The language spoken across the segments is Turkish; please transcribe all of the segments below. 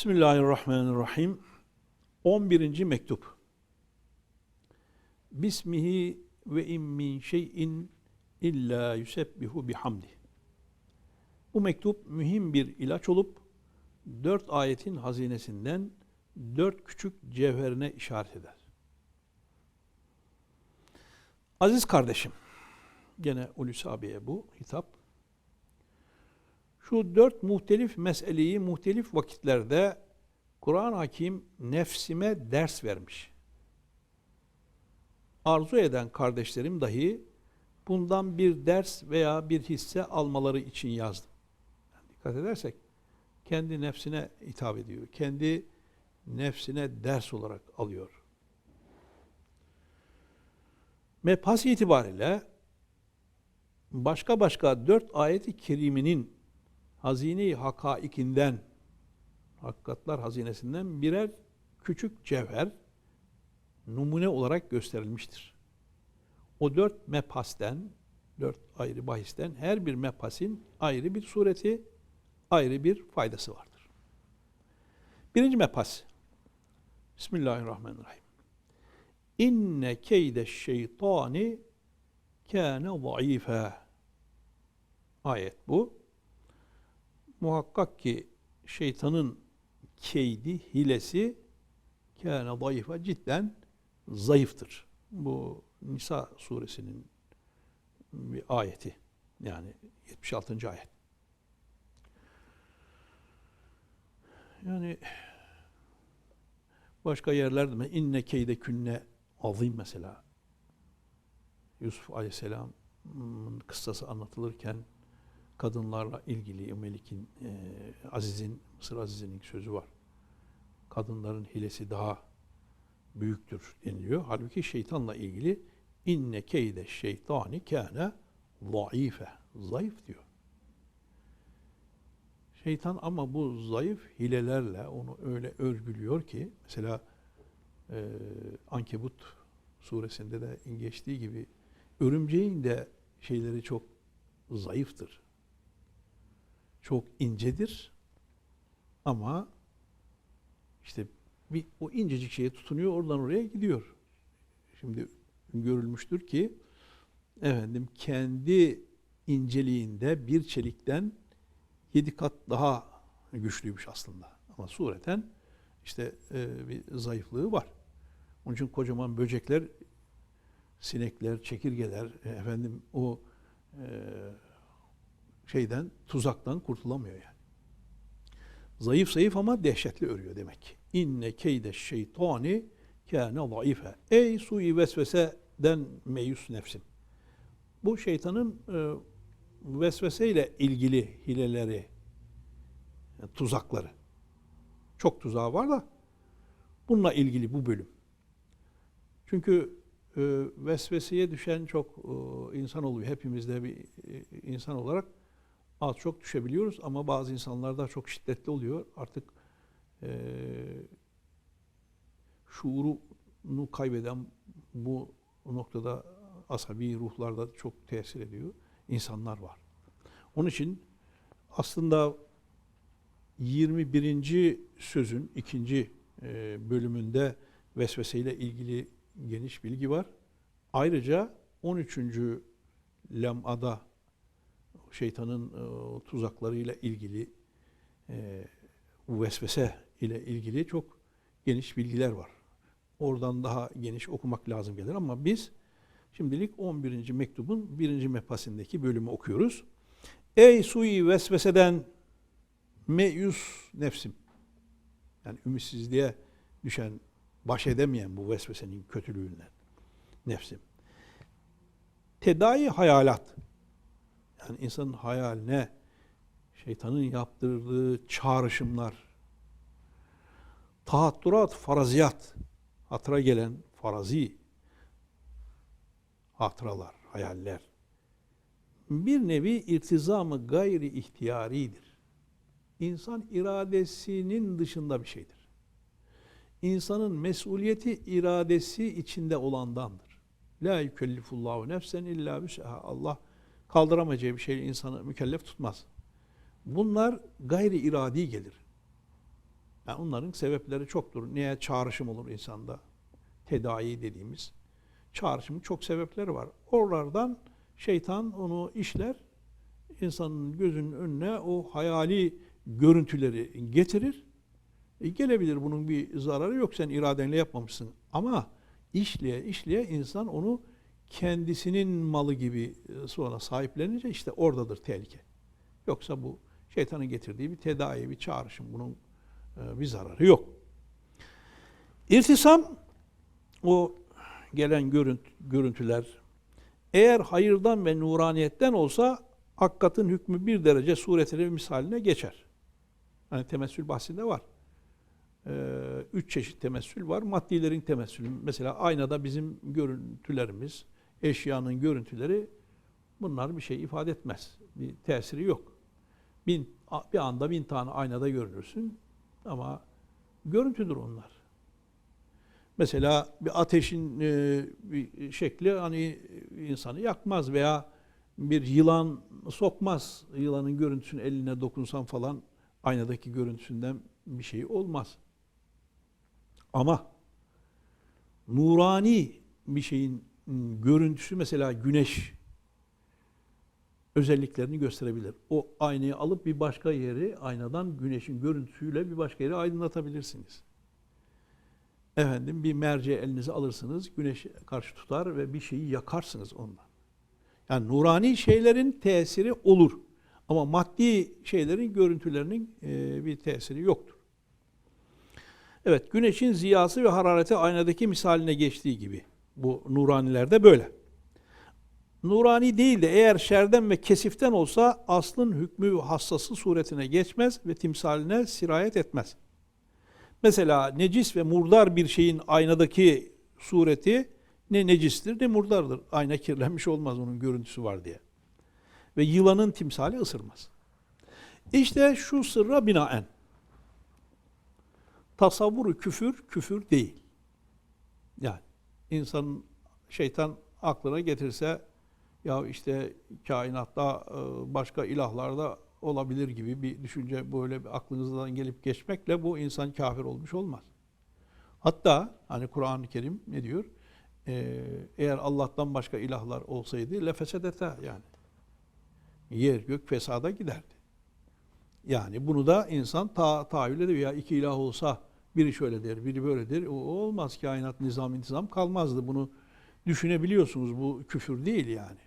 Bismillahirrahmanirrahim. 11. mektup. Bismihi ve in min şeyin illa yusebbihu bihamdi. Bu mektup mühim bir ilaç olup dört ayetin hazinesinden dört küçük cevherine işaret eder. Aziz kardeşim, gene Hulusi abiye bu hitap. Şu dört muhtelif meseleyi muhtelif vakitlerde Kur'an-ı Hakim nefsime ders vermiş. Arzu eden kardeşlerim dahi bundan bir ders veya bir hisse almaları için yazdım. Yani dikkat edersek kendi nefsine hitap ediyor. Kendi nefsine ders olarak alıyor. Mebhas itibariyle başka başka dört ayet-i keriminin hazine-i hakaikinden, hakikatlar hazinesinden birer küçük cevher numune olarak gösterilmiştir. O dört mebhasten, dört ayrı bahisten her bir mebhasin ayrı bir sureti, ayrı bir faydası vardır. Birinci mebhas. Bismillahirrahmanirrahim. İnne keyde şeytani kâne zayıfe. Ayet bu. Muhakkak ki şeytanın keydi, hilesi kâne zayıfe cidden zayıftır. Bu Nisa suresinin bir ayeti. Yani 76. ayet. Yani başka yerlerde mi inne keyde künne azim mesela. Yusuf Aleyhisselam'ın kıssası anlatılırken kadınlarla ilgili Melik'in, e, Aziz'in, Mısır Aziz'in sözü var. Kadınların hilesi daha büyüktür deniliyor. Halbuki şeytanla ilgili inne keyde şeytani kâne zayıfe. Zayıf diyor. Şeytan ama bu zayıf hilelerle onu öyle örgülüyor ki mesela e, Ankebut suresinde de geçtiği gibi örümceğin de şeyleri çok zayıftır. Çok incedir ama işte bir o incecik şeye tutunuyor oradan oraya gidiyor. Şimdi görülmüştür ki efendim kendi inceliğinde bir çelikten yedi kat daha güçlüymüş aslında. Ama sureten işte e, bir zayıflığı var. Onun için kocaman böcekler, sinekler, çekirgeler, e, efendim o e, şeyden, tuzaktan kurtulamıyor yani. Zayıf zayıf ama dehşetli örüyor demek ki. İnne keyde şeytani kâne zayıfe. Ey sui vesveseden meyus nefsim. Bu şeytanın e, vesveseyle ilgili hileleri, yani tuzakları. Çok tuzağı var da bununla ilgili bu bölüm. Çünkü e, vesveseye düşen çok e, insan oluyor. Hepimiz de bir e, insan olarak az çok düşebiliyoruz ama bazı insanlarda çok şiddetli oluyor. Artık e, şuurunu kaybeden bu noktada asabi ruhlarda çok tesir ediyor insanlar var. Onun için aslında 21. sözün ikinci e, bölümünde vesveseyle ilgili geniş bilgi var. Ayrıca 13. lem'ada şeytanın e, tuzaklarıyla ilgili e, vesvese ile ilgili çok geniş bilgiler var. Oradan daha geniş okumak lazım gelir ama biz şimdilik 11. mektubun 1. mepasindeki bölümü okuyoruz. Ey sui vesveseden meyus nefsim. Yani ümitsizliğe düşen, baş edemeyen bu vesvesenin kötülüğünden nefsim. Tedai hayalat. Yani insanın hayaline şeytanın yaptırdığı çağrışımlar, tahatturat, faraziyat, hatıra gelen farazi hatıralar, hayaller. Bir nevi irtizamı gayri ihtiyaridir. İnsan iradesinin dışında bir şeydir. İnsanın mesuliyeti iradesi içinde olandandır. La yükellifullahu nefsen illa büs'aha. Allah kaldıramayacağı bir şeyi insanı mükellef tutmaz. Bunlar gayri iradi gelir. Yani onların sebepleri çoktur. Niye çağrışım olur insanda? Tedavi dediğimiz. Çağrışımın çok sebepleri var. Oralardan şeytan onu işler. insanın gözünün önüne o hayali görüntüleri getirir. E, gelebilir bunun bir zararı yok sen iradenle yapmamışsın. Ama işleye işleye insan onu kendisinin malı gibi e, sonra sahiplenince işte oradadır tehlike. Yoksa bu şeytanın getirdiği bir tedavi, bir çağrışım. Bunun e, bir zararı yok. İrtisam o gelen görüntü, görüntüler eğer hayırdan ve nuraniyetten olsa hakikatin hükmü bir derece suretine misaline geçer. Hani temessül bahsinde var. Ee, üç çeşit temessül var. Maddilerin temessülü. Mesela aynada bizim görüntülerimiz, eşyanın görüntüleri bunlar bir şey ifade etmez. Bir tesiri yok. Bin, bir anda bin tane aynada görünürsün ama görüntüdür onlar. Mesela bir ateşin e, bir şekli hani insanı yakmaz veya bir yılan sokmaz. Yılanın görüntüsünü eline dokunsan falan aynadaki görüntüsünden bir şey olmaz. Ama nurani bir şeyin görüntüsü mesela güneş özelliklerini gösterebilir. O aynayı alıp bir başka yeri aynadan güneşin görüntüsüyle bir başka yeri aydınlatabilirsiniz. Efendim bir merceği elinize alırsınız, güneş karşı tutar ve bir şeyi yakarsınız ondan. Yani nurani şeylerin tesiri olur. Ama maddi şeylerin görüntülerinin e, bir tesiri yoktur. Evet, güneşin ziyası ve harareti aynadaki misaline geçtiği gibi. Bu nuranilerde böyle. Nurani değil de eğer şerden ve kesiften olsa aslın hükmü hassası suretine geçmez ve timsaline sirayet etmez. Mesela necis ve murdar bir şeyin aynadaki sureti ne necistir ne murdardır. Ayna kirlenmiş olmaz onun görüntüsü var diye. Ve yılanın timsali ısırmaz. İşte şu sırra binaen. Tasavvuru küfür, küfür değil. Yani insanın şeytan aklına getirse ya işte kainatta e, başka ilahlarda olabilir gibi bir düşünce böyle bir aklınızdan gelip geçmekle bu insan kafir olmuş olmaz. Hatta hani Kur'an-ı Kerim ne diyor? Ee, eğer Allah'tan başka ilahlar olsaydı lefesedete yani. Yer gök fesada giderdi. Yani bunu da insan ta tahayyül ediyor. Ya iki ilah olsa biri şöyle der, biri böyle der. O olmaz. Kainat nizam intizam kalmazdı. Bunu düşünebiliyorsunuz. Bu küfür değil yani.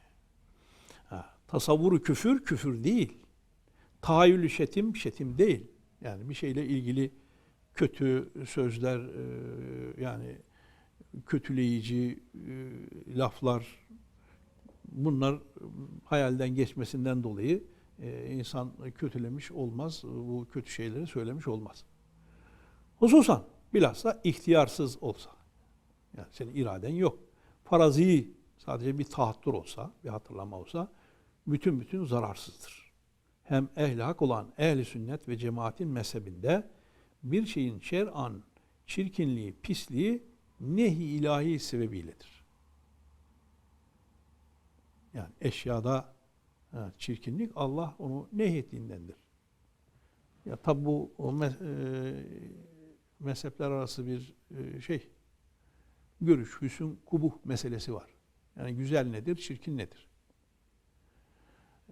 Ha, tasavvuru küfür, küfür değil. Tahayyülü şetim, şetim değil. Yani bir şeyle ilgili kötü sözler, e, yani kötüleyici e, laflar, bunlar hayalden geçmesinden dolayı e, insan kötülemiş olmaz, bu kötü şeyleri söylemiş olmaz. Hususan bilhassa ihtiyarsız olsa, yani senin iraden yok. Farazi sadece bir tahattür olsa, bir hatırlama olsa bütün bütün zararsızdır. Hem ehli hak olan ehli sünnet ve cemaatin mezhebinde bir şeyin şer'an çirkinliği, pisliği nehi ilahi sebebiyledir. Yani eşyada çirkinlik Allah onu nehyettiğindendir. Ya tabi bu o e, mezhepler arası bir e, şey görüş, hüsn, kubuh meselesi var. Yani güzel nedir, çirkin nedir?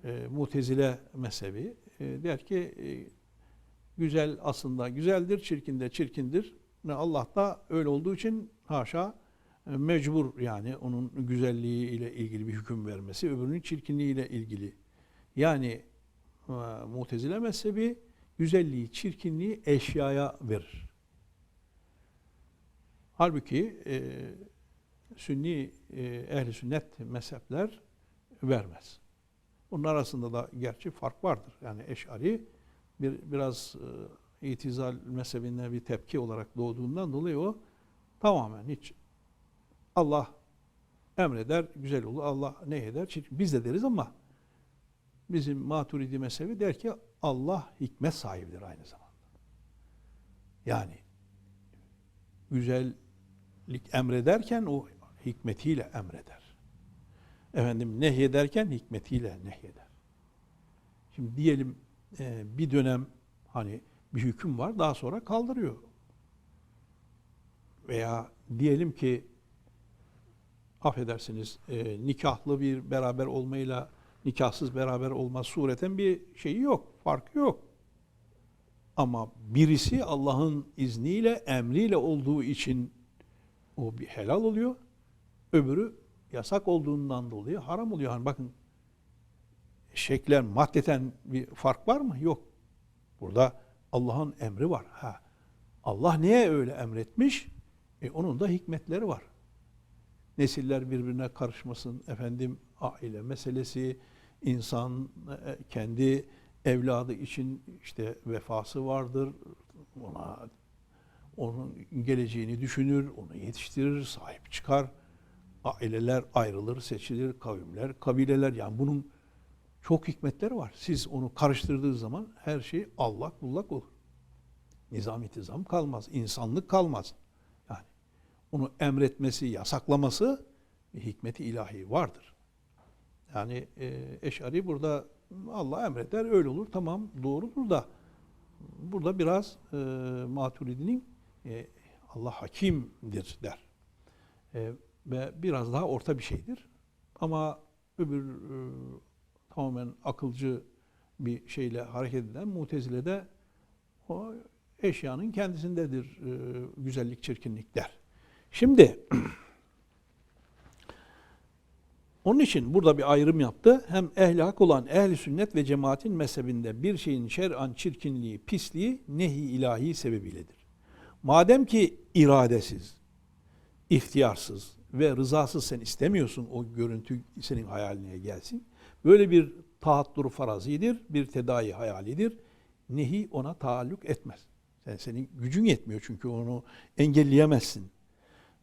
E, Mutezile mezhebi e, der ki e, güzel aslında güzeldir, çirkin de çirkindir. Ve Allah da öyle olduğu için haşa e, mecbur yani onun güzelliği ile ilgili bir hüküm vermesi, öbürünün çirkinliği ile ilgili. Yani e, Mutezile mezhebi güzelliği, çirkinliği eşyaya verir. Halbuki e, Sünni e, ehli sünnet mezhepler vermez. Bunun arasında da gerçi fark vardır. Yani Eş'ari bir biraz e, itizal mezhebine bir tepki olarak doğduğundan dolayı o tamamen hiç Allah emreder, güzel olur. Allah ne eder? Biz de deriz ama bizim Maturidi mezhebi der ki Allah hikmet sahibidir aynı zamanda. Yani güzellik emrederken o hikmetiyle emreder. Efendim nehyederken hikmetiyle nehyeder. Şimdi diyelim e, bir dönem hani bir hüküm var daha sonra kaldırıyor. Veya diyelim ki affedersiniz e, nikahlı bir beraber olmayla nikahsız beraber olma sureten bir şeyi yok, farkı yok. Ama birisi Allah'ın izniyle, emriyle olduğu için o bir helal oluyor. Öbürü yasak olduğundan dolayı haram oluyor. Hani bakın şeklen, maddeten bir fark var mı? Yok. Burada Allah'ın emri var. Ha. Allah niye öyle emretmiş? E onun da hikmetleri var. Nesiller birbirine karışmasın. Efendim aile meselesi, insan e, kendi evladı için işte vefası vardır. Ona onun geleceğini düşünür, onu yetiştirir, sahip çıkar. Aileler ayrılır, seçilir, kavimler, kabileler. Yani bunun çok hikmetleri var. Siz onu karıştırdığı zaman her şey allak bullak olur. Nizam itizam kalmaz, insanlık kalmaz. Yani onu emretmesi, yasaklaması bir hikmeti ilahi vardır. Yani e, Eş'ari burada Allah emreder öyle olur tamam doğrudur da burada biraz e, Maturidi'nin e, Allah hakimdir der. E, ve biraz daha orta bir şeydir. Ama öbür e, tamamen akılcı bir şeyle hareket eden Mutezile'de o eşyanın kendisindedir güzellik, çirkinlik der. Şimdi onun için burada bir ayrım yaptı. Hem ehli hak olan ehli sünnet ve cemaatin mezhebinde bir şeyin şer'an çirkinliği, pisliği nehi ilahi sebebiyledir. Madem ki iradesiz, ihtiyarsız ve rızasız sen istemiyorsun o görüntü senin hayaline gelsin. Böyle bir tahattur farazidir, bir tedai hayalidir. Nehi ona taalluk etmez. Sen senin gücün yetmiyor çünkü onu engelleyemezsin.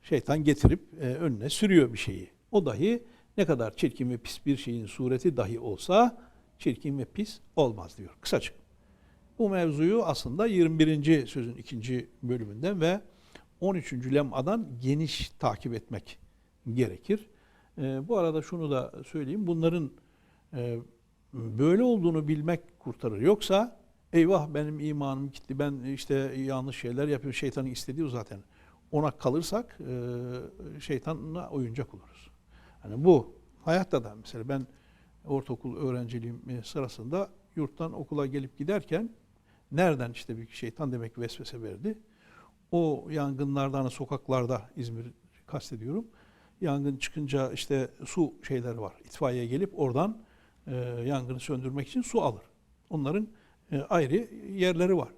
Şeytan getirip e, önüne sürüyor bir şeyi. O dahi ne kadar çirkin ve pis bir şeyin sureti dahi olsa çirkin ve pis olmaz diyor. Kısaca. Bu mevzuyu aslında 21. sözün ikinci bölümünden ve 13. lemadan geniş takip etmek gerekir. E, bu arada şunu da söyleyeyim. Bunların e, böyle olduğunu bilmek kurtarır. Yoksa eyvah benim imanım gitti ben işte yanlış şeyler yapıyorum. Şeytanın istediği o zaten. Ona kalırsak e, şeytanla oyuncak oluruz. Hani bu hayatta da mesela ben ortaokul öğrenciliğim sırasında yurttan okula gelip giderken nereden işte bir şeytan demek vesvese verdi. O yangınlardan sokaklarda İzmir kastediyorum. Yangın çıkınca işte su şeyleri var. İtfaiye gelip oradan e, yangını söndürmek için su alır. Onların e, ayrı yerleri var.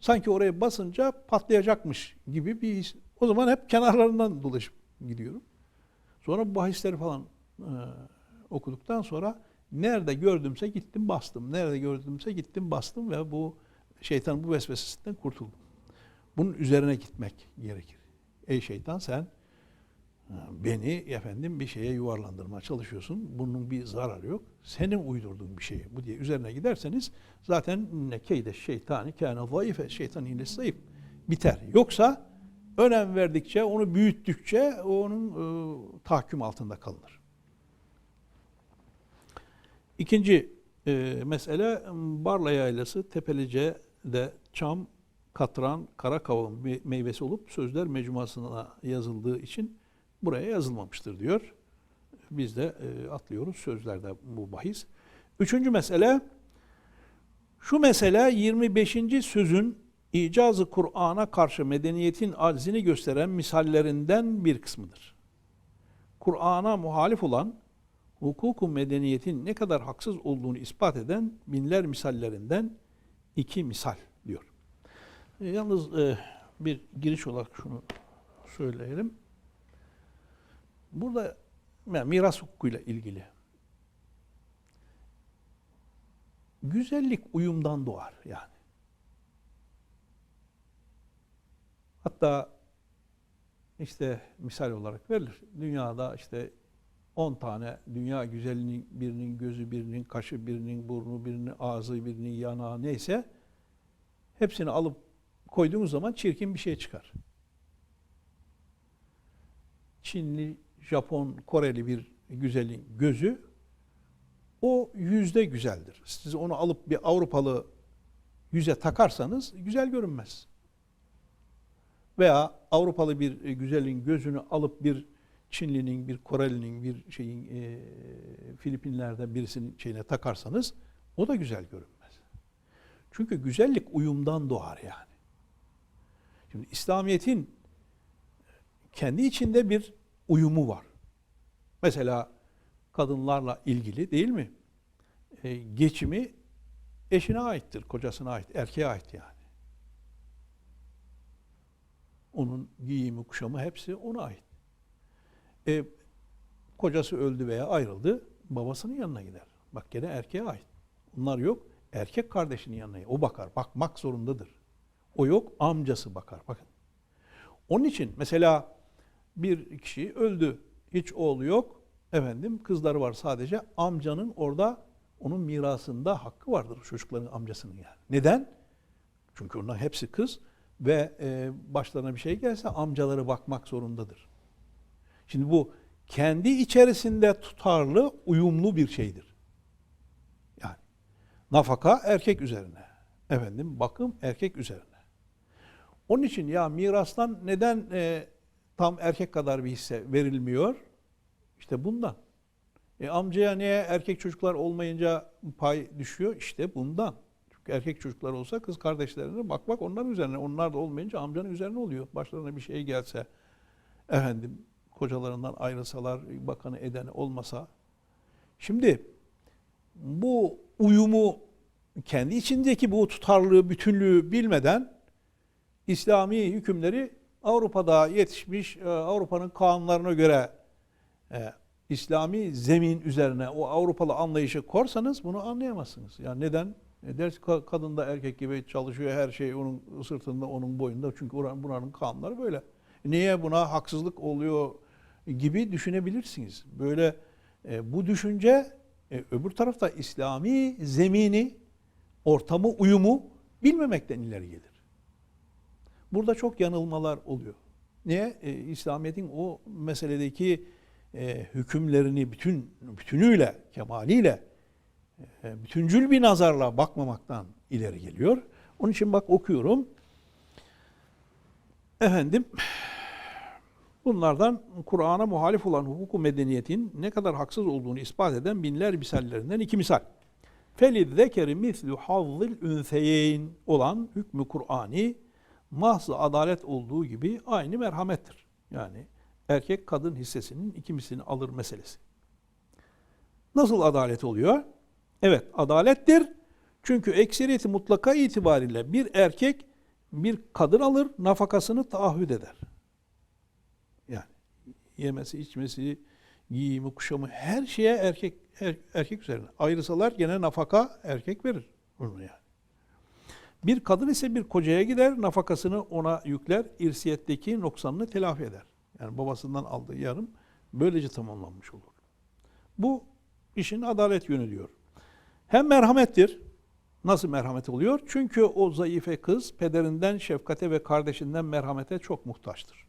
Sanki oraya basınca patlayacakmış gibi bir his. O zaman hep kenarlarından dolaşıp gidiyorum. Sonra bu bahisleri falan e, okuduktan sonra nerede gördümse gittim bastım. Nerede gördümse gittim bastım ve bu şeytan bu vesvesesinden kurtuldum. Bunun üzerine gitmek gerekir. Ey şeytan sen beni efendim bir şeye yuvarlandırmaya çalışıyorsun. Bunun bir zararı yok. Senin uydurduğun bir şey bu diye üzerine giderseniz zaten ne keyde şeytani kâne zayıfe şeytan hilesi zayıf biter. Yoksa önem verdikçe, onu büyüttükçe onun e, tahakküm altında kalınır. İkinci e, mesele Barla Yaylası Tepelice'de çam, katran, kara kavun meyvesi olup sözler mecmuasına yazıldığı için buraya yazılmamıştır diyor. Biz de e, atlıyoruz sözlerde bu bahis. Üçüncü mesele şu mesele 25. sözün icazı Kur'an'a karşı medeniyetin aczini gösteren misallerinden bir kısmıdır. Kur'an'a muhalif olan hukuku medeniyetin ne kadar haksız olduğunu ispat eden binler misallerinden iki misal diyor. E, yalnız e, bir giriş olarak şunu söyleyelim. Burada yani miras hukukuyla ilgili güzellik uyumdan doğar yani. Hatta işte misal olarak verilir. Dünyada işte 10 tane dünya güzelinin birinin gözü, birinin kaşı, birinin burnu, birinin ağzı, birinin yanağı neyse hepsini alıp koyduğunuz zaman çirkin bir şey çıkar. Çinli, Japon, Koreli bir güzelin gözü o yüzde güzeldir. Siz onu alıp bir Avrupalı yüze takarsanız güzel görünmez. Veya Avrupalı bir güzelin gözünü alıp bir Çinlinin, bir Korelinin, bir şeyin e, Filipinler'den birisinin şeyine takarsanız o da güzel görünmez. Çünkü güzellik uyumdan doğar yani. Şimdi İslamiyet'in kendi içinde bir uyumu var. Mesela kadınlarla ilgili değil mi? E, geçimi eşine aittir, kocasına ait, erkeğe ait yani. Onun giyimi, kuşamı hepsi ona ait. E, kocası öldü veya ayrıldı, babasının yanına gider. Bak gene erkeğe ait. Bunlar yok, erkek kardeşinin yanına o bakar, bakmak zorundadır. O yok, amcası bakar. Bakın. Onun için mesela bir kişi öldü, hiç oğlu yok, efendim kızları var sadece, amcanın orada onun mirasında hakkı vardır çocukların amcasının yani. Neden? Çünkü onlar hepsi kız ve e, başlarına bir şey gelse amcaları bakmak zorundadır. Şimdi bu kendi içerisinde tutarlı, uyumlu bir şeydir. Yani nafaka erkek üzerine. Efendim bakım erkek üzerine. Onun için ya mirastan neden e, tam erkek kadar bir hisse verilmiyor? İşte bundan. E amcaya niye erkek çocuklar olmayınca pay düşüyor? İşte bundan. Çünkü erkek çocuklar olsa kız kardeşlerine bak bak onların üzerine. Onlar da olmayınca amcanın üzerine oluyor. Başlarına bir şey gelse, efendim kocalarından ayrılsalar, bakanı edeni olmasa. Şimdi bu uyumu kendi içindeki bu tutarlılığı, bütünlüğü bilmeden İslami hükümleri Avrupa'da yetişmiş, e, Avrupa'nın kanunlarına göre e, İslami zemin üzerine o Avrupalı anlayışı korsanız bunu anlayamazsınız. Yani neden? E ders kadın da erkek gibi çalışıyor her şey onun sırtında onun boyunda çünkü bunların kanunları böyle. Niye buna haksızlık oluyor gibi düşünebilirsiniz. Böyle e, bu düşünce e, öbür tarafta İslami zemini, ortamı, uyumu bilmemekten ileri gelir. Burada çok yanılmalar oluyor. Niye? E, İslamiyet'in o meseledeki e, hükümlerini bütün bütünüyle, kemaliyle, e, bütüncül bir nazarla bakmamaktan ileri geliyor. Onun için bak okuyorum. Efendim, bunlardan Kur'an'a muhalif olan hukuku medeniyetin ne kadar haksız olduğunu ispat eden binler misallerinden iki misal. Felid zekeri mislu hazzil ünseyeyn olan hükmü Kur'ani mahz adalet olduğu gibi aynı merhamettir. Yani erkek kadın hissesinin ikimisini alır meselesi. Nasıl adalet oluyor? Evet adalettir. Çünkü ekseriyeti mutlaka itibariyle bir erkek bir kadın alır nafakasını taahhüt eder. Yemesi, içmesi, giyimi, kuşamı her şeye erkek er, erkek üzerine. Ayrısalar gene nafaka erkek verir bunu yani. Bir kadın ise bir kocaya gider, nafakasını ona yükler, irsiyetteki noksanını telafi eder. Yani babasından aldığı yarım böylece tamamlanmış olur. Bu işin adalet yönü diyor. Hem merhamettir. Nasıl merhamet oluyor? Çünkü o zayıfe kız pederinden şefkate ve kardeşinden merhamete çok muhtaçtır.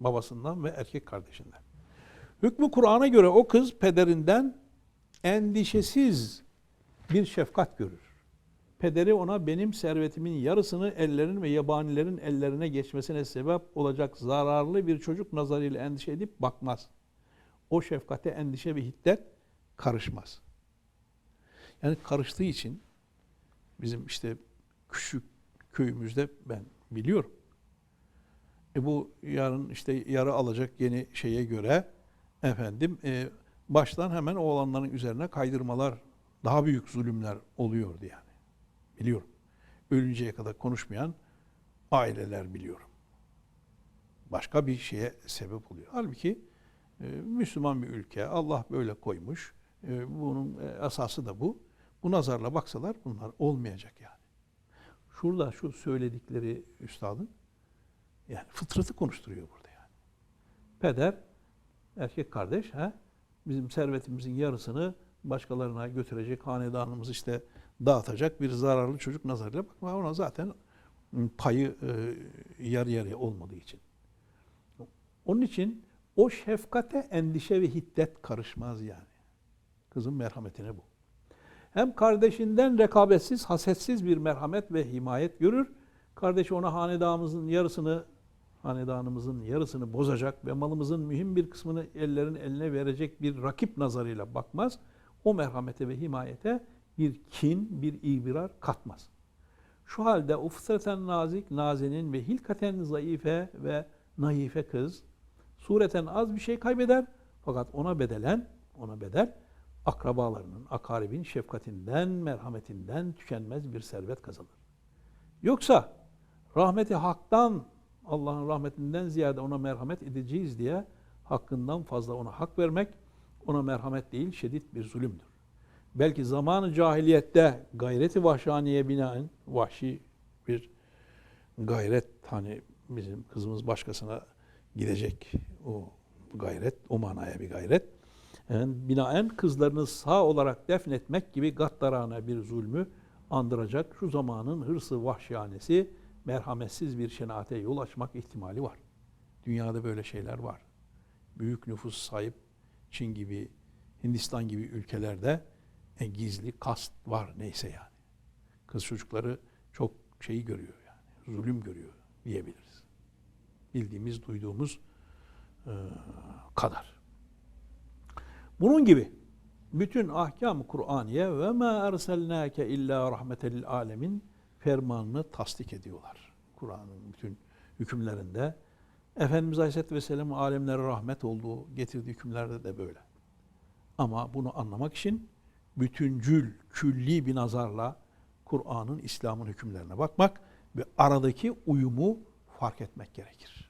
Babasından ve erkek kardeşinden. Hükmü Kur'an'a göre o kız pederinden endişesiz bir şefkat görür. Pederi ona benim servetimin yarısını ellerin ve yabanilerin ellerine geçmesine sebep olacak zararlı bir çocuk nazarıyla endişe edip bakmaz. O şefkate endişe ve hiddet karışmaz. Yani karıştığı için bizim işte küçük köyümüzde ben biliyorum. E bu yarın işte yarı alacak yeni şeye göre efendim e, baştan hemen oğlanların üzerine kaydırmalar, daha büyük zulümler oluyordu yani. Biliyorum. Ölünceye kadar konuşmayan aileler biliyorum. Başka bir şeye sebep oluyor. Halbuki e, Müslüman bir ülke, Allah böyle koymuş. E, bunun e, asası da bu. Bu nazarla baksalar bunlar olmayacak yani. Şurada şu söyledikleri üstadın yani fıtratı konuşturuyor burada yani. Peder, erkek kardeş, ha, bizim servetimizin yarısını başkalarına götürecek, hanedanımız işte dağıtacak bir zararlı çocuk nazarıyla bakma ona zaten payı e, yarı yarıya olmadığı için. Onun için o şefkate endişe ve hiddet karışmaz yani. Kızın merhametine bu. Hem kardeşinden rekabetsiz, hasetsiz bir merhamet ve himayet görür. Kardeşi ona hanedanımızın yarısını hanedanımızın yarısını bozacak ve malımızın mühim bir kısmını ellerin eline verecek bir rakip nazarıyla bakmaz. O merhamete ve himayete bir kin, bir ibirar katmaz. Şu halde o fıtraten nazik, nazenin ve hilkaten zayıfe ve naife kız sureten az bir şey kaybeder fakat ona bedelen, ona bedel akrabalarının, akaribin şefkatinden, merhametinden tükenmez bir servet kazanır. Yoksa rahmeti haktan, Allah'ın rahmetinden ziyade ona merhamet edeceğiz diye hakkından fazla ona hak vermek ona merhamet değil şiddet bir zulümdür. Belki zamanı cahiliyette gayreti vahşaniye binaen vahşi bir gayret hani bizim kızımız başkasına gidecek o gayret o manaya bir gayret. Yani binaen kızlarını sağ olarak defnetmek gibi gaddarane bir zulmü andıracak şu zamanın hırsı vahşiyanesi merhametsiz bir şenaate yol açmak ihtimali var. Dünyada böyle şeyler var. Büyük nüfus sahip Çin gibi, Hindistan gibi ülkelerde e, gizli kast var neyse yani. Kız çocukları çok şeyi görüyor yani. Zulüm görüyor diyebiliriz. Bildiğimiz, duyduğumuz e, kadar. Bunun gibi bütün ahkam-ı Kur'aniye ve ma erselnake illa rahmetel alemin fermanını tasdik ediyorlar. Kur'an'ın bütün hükümlerinde Efendimiz Aleyhisselatü Vesselam alemlere rahmet olduğu getirdiği hükümlerde de böyle. Ama bunu anlamak için bütüncül, külli bir nazarla Kur'an'ın, İslam'ın hükümlerine bakmak ve aradaki uyumu fark etmek gerekir.